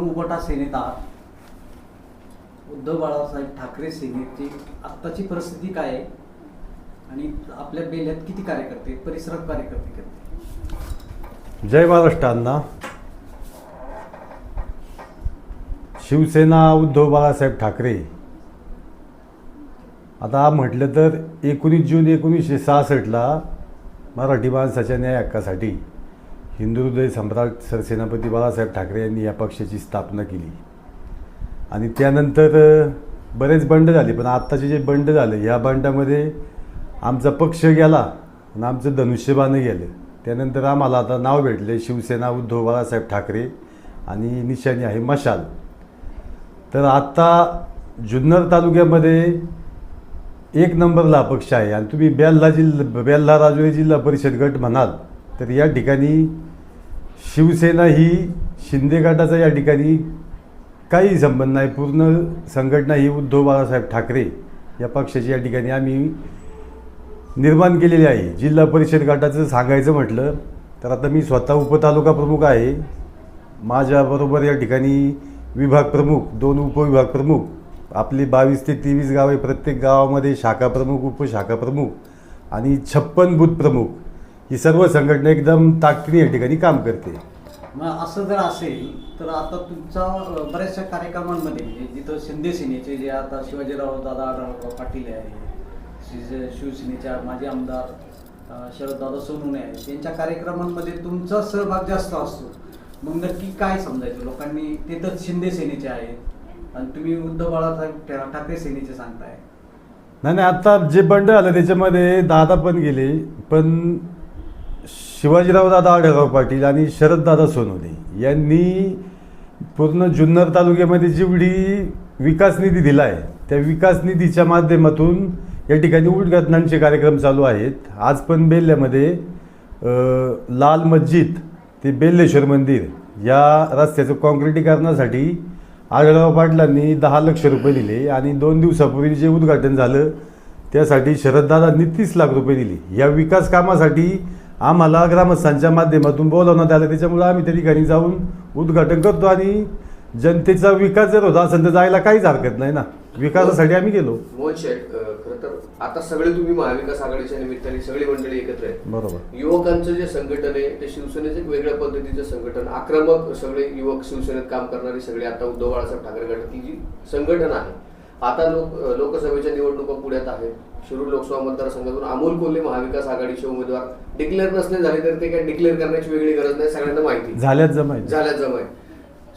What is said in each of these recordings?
उबटा सेनेत आहात. उद्धव बाळासाहेब ठाकरे सेनेची आत्ताची परिस्थिती काय आहे? आणि आपल्या बेल्यात किती कार्यकर्ते परिसरात कार्यकर्ते करते? जय महाराष्ट्रांना शिवसेना उद्धव बाळासाहेब ठाकरे. आता म्हटलं तर एकोणीस जून एकोणीसशे सहासष्टला मराठी माणसाच्या न्याय हक्कासाठी हिंदुहृदय सम्राट सरसेनापती बाळासाहेब ठाकरे यांनी या पक्षाची स्थापना केली. आणि त्यानंतर बरेच बंड झाले पण आत्ताचे जे बंड झाले या बंडामध्ये आमचा पक्ष गेला आणि आमचं धनुष्यबाणं गेलं. त्यानंतर आम्हाला आता नाव भेटले शिवसेना उद्धव बाळासाहेब ठाकरे आणि निशाणी आहे मशाल. तर आत्ता जुन्नर तालुक्यामध्ये एक नंबरला पक्ष आहे. आणि तुम्ही बेल्ला जिल्हा बेल्ला राजुरी जिल्हा परिषद गट म्हणाल तर या ठिकाणी शिवसेना ही शिंदे गटाचा या ठिकाणी काही संबंध नाही पूर्ण संघटना ही उद्धव बाळासाहेब ठाकरे या पक्षाची या ठिकाणी आम्ही निर्माण केलेली आहे. जिल्हा परिषद गटाचं सांगायचं म्हटलं तर आता मी स्वतः उपतालुका प्रमुख आहे. माझ्याबरोबर या ठिकाणी विभाग प्रमुख दोन उपविभाग प्रमुख आपली बावीस ते तेवीस गाव आहे प्रत्येक गावामध्ये शाखा प्रमुख उपशाखा प्रमुख आणि छप्पन बूथ प्रमुख ही सर्व संघटना एकदम ताकदीने या ठिकाणी काम करते. मग असं जर असेल तर आता तुमचा अं, बऱ्याचशा कार्यक्रमांमध्ये म्हणजे जिथं शिंदे सेनेचे जे आता शिवाजीराव दादा आढळराव पाटील आहे शिव- शिवसेनेचे माजी आमदार अं, शरददादा सोनवणे आहेत त्यांच्या कार्यक्रमांमध्ये तुमचा सहभाग जास्त असतो. मग नक्की काय समजायचं? लोकांनी ते तर शिंदे सेनेचे आहेत आणि तुम्ही उद्धव बाळासाहेब ठा- ठाकरे सेनेचे सांगताय. नाही नाही आता जे बंड झालं त्याच्यामध्ये दादा पण गेले पण शिवाजीराव दादा आढळराव पाटील आणि शरददादा सोनवणे यांनी पूर्ण जुन्नर तालुक्यामध्ये जेवढी विकास निधी दिला आहे त्या विकास निधीच्या माध्यमातून या ठिकाणी उद्घाटनांचे कार्यक्रम चालू आहेत. आज पण बेल्ल्यामध्ये लाल मस्जिद ते बेल्लेश्वर मंदिर या रस्त्याचं काँक्रिटीकरणासाठी आढळराव पाटलांनी दहा लक्ष रुपये दिले आणि दोन दिवसापूर्वी जे उद्घाटन झालं त्यासाठी शरददादांनी तीस लाख रुपये दिले. या विकास कामासाठी आम्हाला ग्रामस्थांच्या माध्यमातून बोलावण्यात आलं. त्याच्यामुळे आम्ही त्या ठिकाणी जाऊन उद्घाटन करतो आणि जनतेचा विकास जर होता असेल तर जायला काहीच हरकत नाही ना. विकासासाठी आम्ही गेलो. मोहन शेठ अ, खरं तर आता सगळे तुम्ही महाविकास आघाडीच्या निमित्ताने सगळी मंडळी एकत्र आहेत. बरोबर. युवकांचं जे संघटन आहे ते शिवसेनेचं एक वेगळ्या पद्धतीचं संघटन. आक्रमक सगळे युवक शिवसेनेत काम करणारी सगळे आता उद्धव बाळासाहेब ठाकरे गटाची जी संघटन आहे. आता लोक लोकसभेच्या निवडणुका पुढ्यात आहेत. शिरूर लोकसभा मतदारसंघातून अमोल कोल्हे महाविकास आघाडीचे उमेदवार. डिक्लेअर नसले झाले तर ते काय डिक्लेअर करण्याची वेगळी गरज नाही सगळ्यांना माहिती. आहे. झाल्यात जमायचं झाल्या जमाय.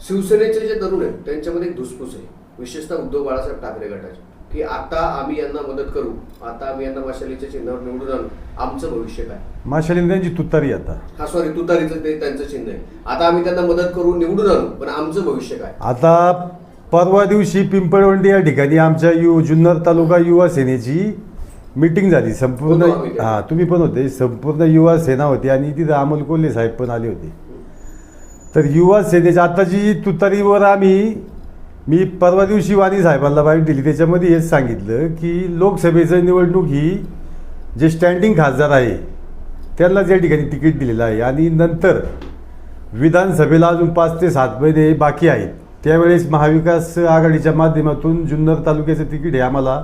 शिवसेनेचे जे तरुण आहेत त्यांच्यामध्ये एक धुसफूस आहे. विशेषतः उद्धव बाळासाहेब ठाकरे गटाचे. की आता आम्ही यांना मदत करू आता आम्ही यांना मशालीच्या चिन्हावर निवडून आणू. आमचं भविष्य काय? माशालीने त्यांची तुतारी आता. हा सॉरी तुतारीचं ते त्यांचं चिन्ह आहे. आता आम्ही त्यांना मदत करू निवडून आणू पण आमचं भविष्य काय? आता परवा दिवशी पिंपळवंडी या ठिकाणी आमच्या यु जुन्नर तालुका युवा सेनेची मीटिंग झाली. संपूर्ण. हां तुम्ही पण होते. संपूर्ण युवा सेना होती आणि तिथं अमोल कोल्हे साहेब पण आले होते. तर युवा सेनेच्या आता जी तुतारीवर आम्ही मी परवा दिवशी वाणी साहेबांना बाईट दिली. त्याच्यामध्ये हेच सांगितलं की लोकसभेचं निवडणूक ही जे स्टँडिंग खासदार आहे त्यांनाच या ठिकाणी तिकीट दिलेलं आहे आणि नंतर विधानसभेला अजून पाच ते सात महिने बाकी आहेत. त्यावेळेस महाविकास आघाडीच्या माध्यमातून जुन्नर तालुक्याचं तिकीट हे आम्हाला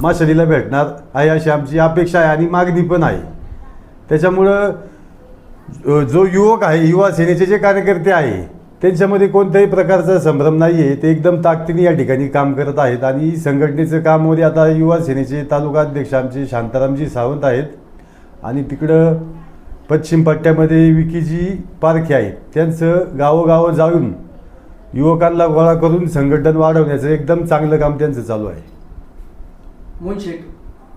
माशालीला भेटणार आहे अशी आमची अपेक्षा आहे आणि मागणी पण आहे. त्याच्यामुळं जो युवक आहे युवा सेनेचे जे कार्यकर्ते आहे त्यांच्यामध्ये कोणत्याही प्रकारचा संभ्रम नाही आहे ते एकदम ताकदीने या ठिकाणी काम करत आहेत आणि संघटनेचं काममध्ये आता युवा सेनेचे तालुका अध्यक्ष आमचे शांतारामजी सावंत आहेत. आणि तिकडं पश्चिम पट्ट्यामध्ये विकीजी पारखे आहेत. त्यांचं गावोगावं जाऊन युवकांना गोळा करून संघटन वाढवण्याचं एकदम चांगलं काम त्यांचं चालू आहे. मोहन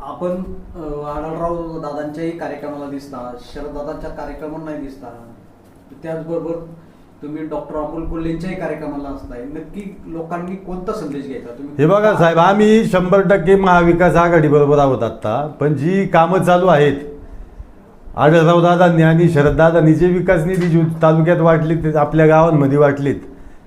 आपण आढळराव दादांच्याही कार्यक्रमाला दिसता शरददादांच्या कार्यक्रमांना दिसता. त्याचबरोबर तुम्ही डॉक्टर अमोल कोल्हेंच्याही कार्यक्रमाला असताय नक्की लोकांनी कोणता संदेश घ्यायचा? तुम्ही हे बघा साहेब आम्ही शंभर टक्के महाविकास आघाडी बरोबर आहोत आत्ता. पण जी कामं चालू आहेत आढळराव दादांनी आणि शरददादांनी जे विकास निधी तालुक्यात वाटले ते आपल्या गावांमध्ये वाटलेत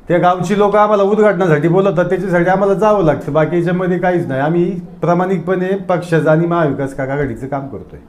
त्या गावची लोक आम्हाला उद्घाटनासाठी बोलवतात त्याच्यासाठी आम्हाला जावं लागतं. बाकी याच्यामध्ये काहीच नाही. आम्ही प्रामाणिकपणे पक्षाचं आणि महाविकास आघाडीचं काम करतोय.